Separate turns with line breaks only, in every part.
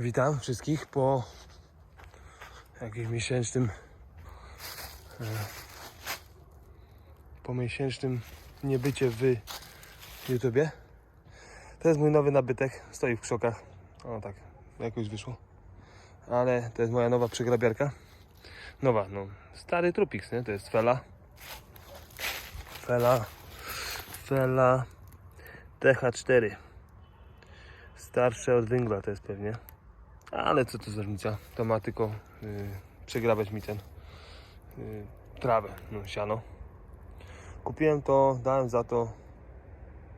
Witam wszystkich po jakimś miesięcznym e, po miesięcznym niebycie w YouTubie. To jest mój nowy nabytek, stoi w krzokach. O tak, jakoś wyszło. Ale to jest moja nowa przegrabiarka. Nowa, no. Stary Trupix, nie? To jest Fela. Fela. Fela TH4. Starsze od węgla to jest pewnie. Ale co to za różnica? To ma tylko y, przegrabać mi ten y, trawę, no, siano. Kupiłem to, dałem za to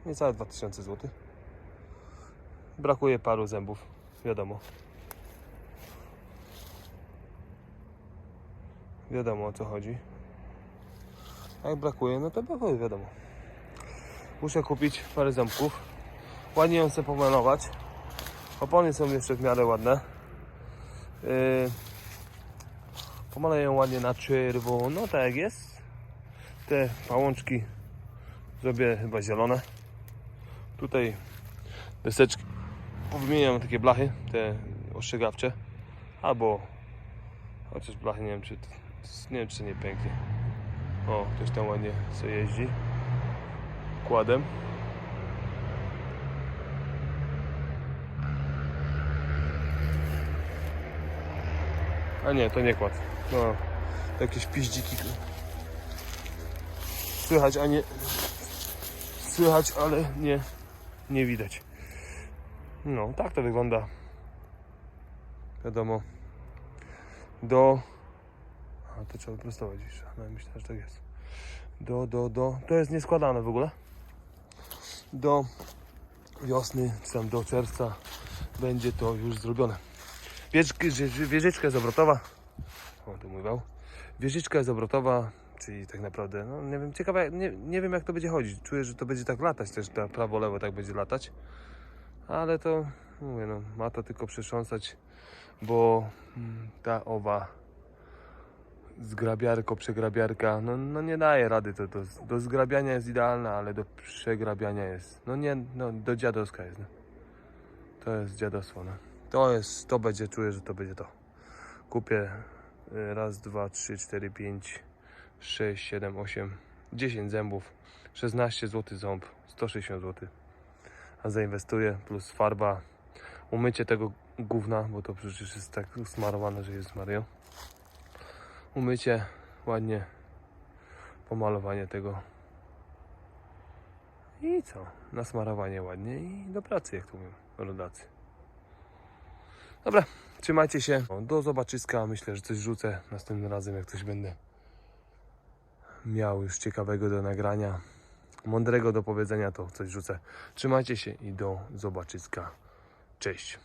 niecałe 2000 zł. Brakuje paru zębów, wiadomo. Wiadomo o co chodzi. Jak brakuje, no to brakuje, wiadomo. Muszę kupić parę ząbków. Ładnie ją chcę pomalować. Opony są jeszcze w miarę ładne. Yy, pomaluję ją ładnie na czerwono, tak jak jest. Te pałączki zrobię chyba zielone. Tutaj deseczki powymieniam takie blachy, te ostrzegawcze. Albo chociaż blachy nie wiem czy nie wiem czy nie pęknie. O, ktoś tam ładnie sobie jeździ. Kładem. A nie, to nie kład. No, jakieś piździki. Słychać, a nie... Słychać, ale nie, nie widać. No, tak to wygląda. Wiadomo. Do... A, to trzeba prostować jeszcze. No, myślę, że tak jest. Do, do, do... To jest nieskładane w ogóle. Do wiosny, czy tam do czerwca będzie to już zrobione. Wieżyczka jest obrotowa. O, tu mój wał. Wieżyczka jest obrotowa, czyli tak naprawdę, no nie wiem, ciekawe, nie, nie wiem jak to będzie chodzić. Czuję, że to będzie tak latać też, prawo-lewo tak będzie latać. Ale to, mówię, no, ma to tylko przetrząsać, bo mm, ta owa zgrabiarko, przegrabiarka, no, no nie daje rady. To, to, do zgrabiania jest idealna, ale do przegrabiania jest, no nie, no do dziadowska jest. No. To jest dziadostwo, no. To jest, to będzie, czuję, że to będzie to. Kupię y, raz, dwa, trzy, cztery, pięć, sześć, siedem, osiem, dziesięć zębów, 16 zł ząb, 160 zł. A zainwestuję plus farba, umycie tego gówna, bo to przecież jest tak smarowane, że jest Mario. Umycie ładnie, pomalowanie tego. I co? Nasmarowanie ładnie i do pracy, jak to mówią rodacy. Dobra, trzymajcie się. Do zobaczyska. Myślę, że coś rzucę następnym razem, jak coś będę miał już ciekawego do nagrania. Mądrego do powiedzenia, to coś rzucę. Trzymajcie się i do zobaczyska. Cześć.